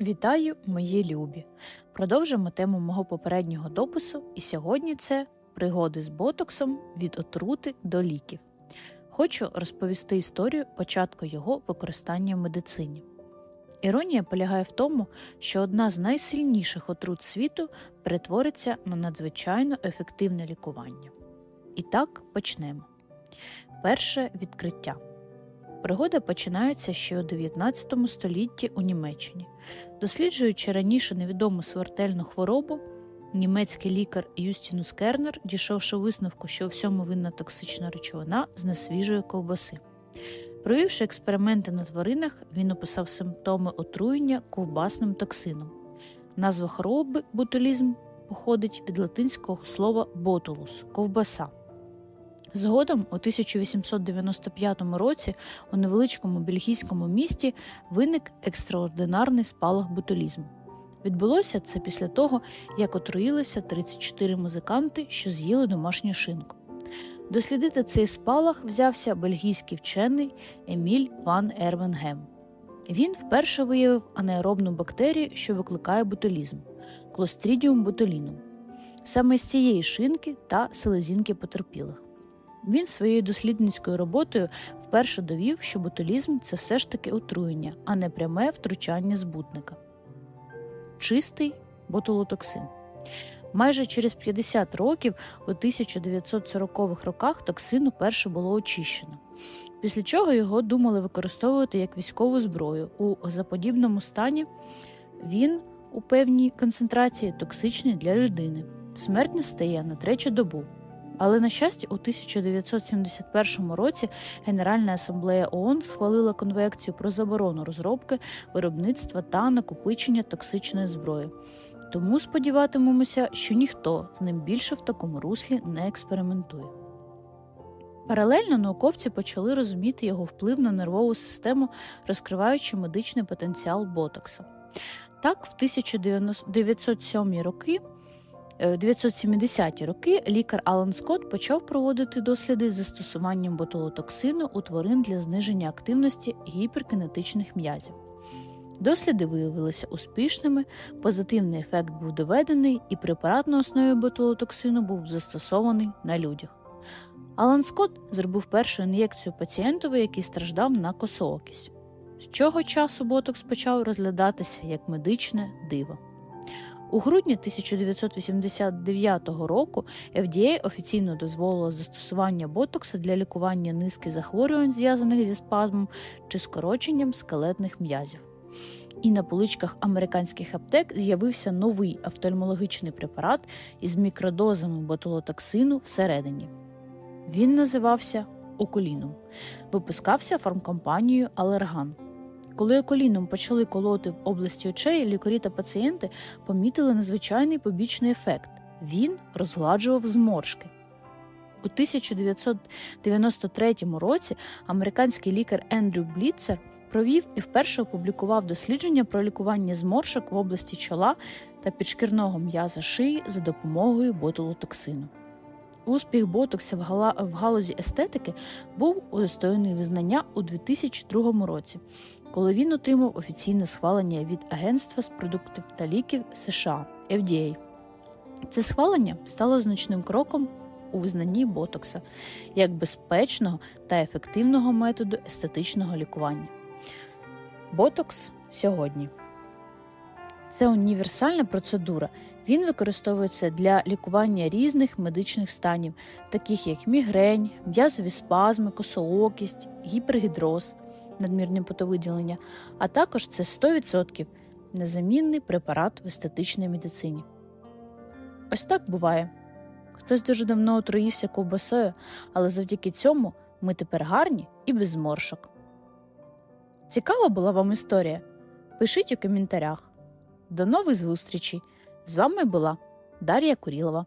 Вітаю, мої любі! Продовжимо тему мого попереднього допису, і сьогодні це пригоди з ботоксом від отрути до ліків. Хочу розповісти історію початку його використання в медицині. Іронія полягає в тому, що одна з найсильніших отрут світу перетвориться на надзвичайно ефективне лікування. І так почнемо. Перше відкриття. Пригода починається ще у 19 столітті у Німеччині. Досліджуючи раніше невідому смертельну хворобу, німецький лікар Юстінус Кернер, дійшовши висновку, що у всьому винна токсична речовина з несвіжої ковбаси. Провівши експерименти на тваринах, він описав симптоми отруєння ковбасним токсином. Назва хвороби ботулізм походить від латинського слова ботулус ковбаса. Згодом, у 1895 році, у невеличкому бельгійському місті виник екстраординарний спалах ботулізму. Відбулося це після того, як отруїлися 34 музиканти, що з'їли домашню шинку. Дослідити цей спалах взявся бельгійський вчений Еміль Ван Ервенгем. Він вперше виявив анаеробну бактерію, що викликає ботулізм Clostridium botulinum, саме з цієї шинки та селезінки потерпілих. Він своєю дослідницькою роботою вперше довів, що ботулізм це все ж таки отруєння, а не пряме втручання збутника. Чистий ботулотоксин. Майже через 50 років у 1940-х роках токсин уперше було очищено, після чого його думали використовувати як військову зброю. У газоподібному стані він у певній концентрації токсичний для людини. Смерть настає на третю добу. Але, на щастя, у 1971 році Генеральна асамблея ООН схвалила конвекцію про заборону розробки, виробництва та накопичення токсичної зброї. Тому сподіватимемося, що ніхто з ним більше в такому руслі не експериментує. Паралельно науковці почали розуміти його вплив на нервову систему, розкриваючи медичний потенціал ботокса. Так, в 1907 роки 970-ті роки лікар Алан Скотт почав проводити досліди з застосуванням ботулотоксину у тварин для зниження активності гіперкінетичних м'язів. Досліди виявилися успішними, позитивний ефект був доведений, і препарат на основі ботулотоксину був застосований на людях. Алан Скотт зробив першу ін'єкцію пацієнтові, який страждав на косоокість. З цього часу ботокс почав розглядатися як медичне диво. У грудні 1989 року FDA офіційно дозволила застосування ботокса для лікування низки захворювань, зв'язаних зі спазмом чи скороченням скелетних м'язів. І на поличках американських аптек з'явився новий офтальмологічний препарат із мікродозами ботулотоксину всередині. Він називався Околіном, випускався фармкомпанією Алерган. Коли околіном почали колоти в області очей, лікарі та пацієнти помітили надзвичайний побічний ефект він розгладжував зморшки. У 1993 році американський лікар Ендрю Бліцер провів і вперше опублікував дослідження про лікування зморшок в області чола та підшкірного м'яза шиї за допомогою ботулотоксину. Успіх ботокса в галузі естетики був удостоєний визнання у 2002 році, коли він отримав офіційне схвалення від Агентства з продуктів та ліків США FDA. Це схвалення стало значним кроком у визнанні ботокса як безпечного та ефективного методу естетичного лікування. Ботокс сьогодні це універсальна процедура. Він використовується для лікування різних медичних станів, таких як мігрень, м'язові спазми, косоокість, гіпергідроз, надмірне потовиділення, а також це 100% незамінний препарат в естетичній медицині. Ось так буває. Хтось дуже давно отруївся ковбасою, але завдяки цьому ми тепер гарні і без зморшок. Цікава була вам історія? Пишіть у коментарях. До нових зустрічей! З вами була Дар'я Курілова.